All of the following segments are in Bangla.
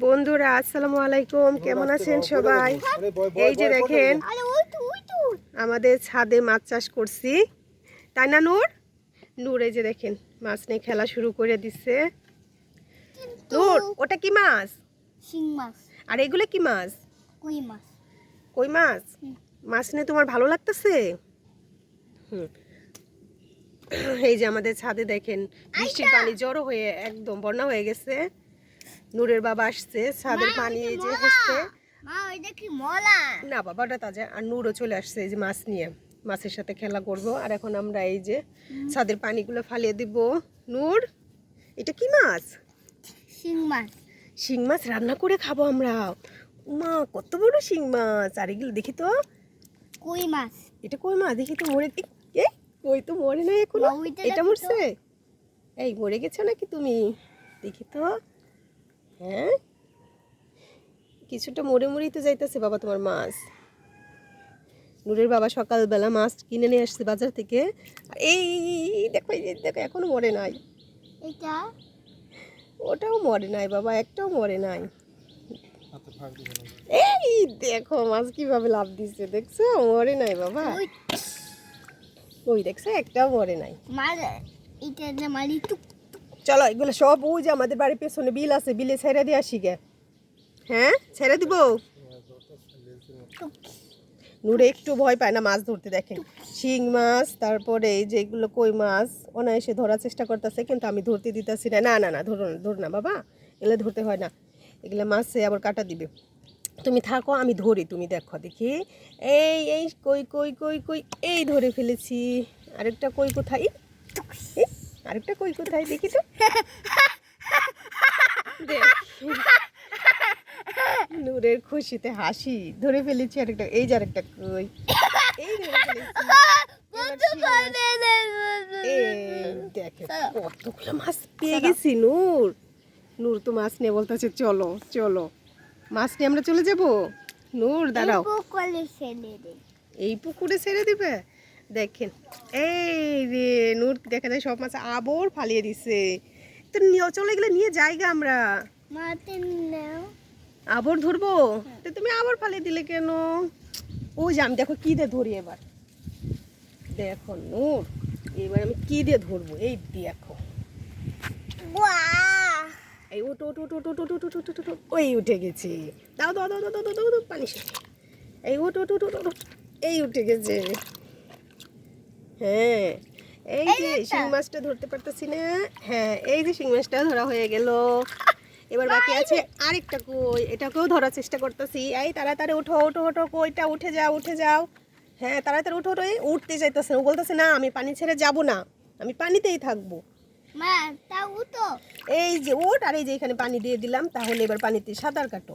বন্ধুরা আসসালামু আলাইকুম। কেমন আছেন সবাই? এই যে দেখেন আমাদের ছাদে মাছ চাষ করছি। তাই না নূর? নূর এই যে দেখেন মাছ নিয়ে খেলা শুরু করে দিচ্ছে নূর ওটা কি মাছ? শিং মাছ। আর এগুলো কি মাছ? কই মাছ? কই মাছ? মাছ নিয়ে তোমার ভালো লাগতেছে? হুম। এই যে আমাদের ছাদে দেখেন বৃষ্টির পানি জড়ো হয়ে একদম বন্যা হয়ে গেছে। নূরের বাবা আসছে ছাদের পানি এই যে মলা। না বাবাটা তাজা। আর নূরও চলে আসছে এই যে মাছ নিয়ে। মাছের সাথে খেলা করব। আর এখন আমরা এই যে ছাদের পানিগুলো ফালিয়ে দিব। নূর এটা কি মাছ? শিং মাছ। শিং মাছ রান্না করে খাব আমরা। মা কত বড় শিং মাছ। আর এগুলো দেখি তো। কই মাছ? এটা কই মাছ দেখি তো মরে এ, কই তো মরে নাই এখনও? এটা মরছে? এই মরে গেছো নাকি তুমি? দেখি তো। হ্যাঁ? কিছুটা মরে মরেই তো যাইতেছে বাবা তোমার মাছ। নূরের বাবা সকালবেলা মাছ কিনে নিয়ে আসছে বাজার থেকে। আর এই দেখো এই দেখো এখনও মরে নাই। এটা ওটাও মরে নাই বাবা একটাও মরে নাই। এই দেখো মাছ কীভাবে লাভ দিচ্ছে দেখছ? মরে নাই বাবা। ওই দেখছ একটাও মরে নাই। মার এটা যে মারি টুক চলো, এগুলো সব ওই যে আমাদের বাড়ির পেছনে বিল আছে, বিলে ছেড়ে দিয়ে আসি গে। হ্যাঁ? ছেড়ে দিব? নূরে একটু ভয় পায় না মাছ ধরতে দেখেন শিং মাছ, তারপরে এই যে এগুলো কই মাছ, অনায়াসে ধরার চেষ্টা করতেছে, কিন্তু আমি ধরতে দিতেছি না। না না না, ধরো না, ধর না বাবা, এগুলো ধরতে হয় না। এগুলো মাছে আবার কাটা দিবে। তুমি থাকো, আমি ধরি, তুমি দেখো দেখি। এই এই, কই কই কই কই, এই ধরে ফেলেছি। আরেকটা কই কোথায়? আরেকটা কই কোথায় দেখি তো। নূরের খুশিতে হাসি ধরে ফেলেছি আরেকটা এই যে আরেকটা কই। এই ধরে দেখে কতগুলো মাছ পেয়ে গেছি নূর। নূর তো মাছ নিয়ে বলতেছে চলো চলো। মাছ নিয়ে আমরা চলে যাব? নূর দাঁড়াও। এই পুকুরে ছেড়ে দিবে? দেখেন এই রে নূর দেখা যায় সব মাছ আবর ফালিয়ে দিছে তো নিয়ে চলে গেলে নিয়ে যাইগা আমরা আবর ধরবো তো তুমি আবর ফালিয়ে দিলে কেন ও যে আমি দেখো কী দিয়ে ধরি এবার দেখো নূর এবার আমি কী দিয়ে ধরবো এই দেখো এই ওটো ওটো ওটো ওটো ওটো ওটো ওটো ওই উঠে গেছে দাও দাও দাও দাও দাও দাও দাও পানি এই ওটো ওটো ওটো এই উঠে গেছে হ্যাঁ এই যে শিং মাছটা ধরতে পারতেছি না। হ্যাঁ এই যে শিং মাছটা ধরা হয়ে গেল। এবার বাকি আছে আরেকটা কই এটাকেও ধরার চেষ্টা করতেছি। এই তাড়াতাড়ি উঠো উঠো উঠো কইটা উঠে যাও উঠে যাও। হ্যাঁ তাড়াতাড়ি উঠো উঠো উঠতে চাইতেছে ও বলতেছে না আমি পানি ছেড়ে যাব না আমি পানিতেই থাকব। এই যে ওট আর এই যে এখানে পানি দিয়ে দিলাম তাহলে এবার পানিতে সাঁতার কাটো।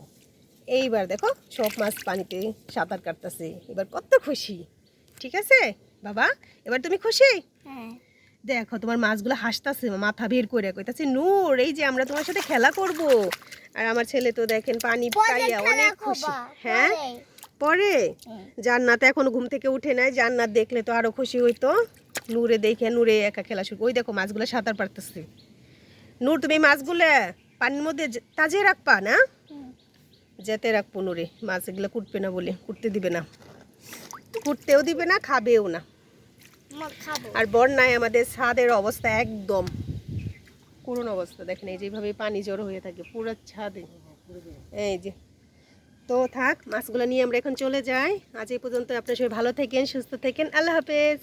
এইবার দেখো সব মাছ পানিতে সাঁতার কাটতেছে। এবার কত খুশি ঠিক আছে? বাবা এবার তুমি খুশি? হ্যাঁ। দেখো তোমার মাছগুলো হাসতাছে মাথা বের করে কইতাছে নূর এই যে আমরা তোমার সাথে খেলা করব। আর আমার ছেলে তো দেখেন পানি পাইয়া অনেক খুশি। হ্যাঁ? পরে। জান্নাত এখনও ঘুম থেকে উঠে নাই জান্নাত দেখলে তো আরও খুশি হইতো। নূরে দেখে নূরে একা খেলা শুরু ওই দেখো মাছগুলো সাঁতার পারতেছে। নূর তুমি মাছগুলো পানির মধ্যে তাজিয়ে রাখবা না? যেতে রাখব নূরে মাছ এগুলো কুটবে না বলে কুটতে দিবে না। কুটতেও দিবে না খাবেও না। আর বন্যায় আমাদের ছাদের অবস্থা একদম করুণ অবস্থা। দেখেন এই যেভাবে পানি জড়ো হয়ে থাকে পুরো ছাদে। এই যে তো থাক মাছগুলো নিয়ে আমরা এখন চলে যাই। আজ এই পর্যন্ত আপনার সবাই ভালো থাকেন সুস্থ থাকেন। আল্লাহ হাফেজ।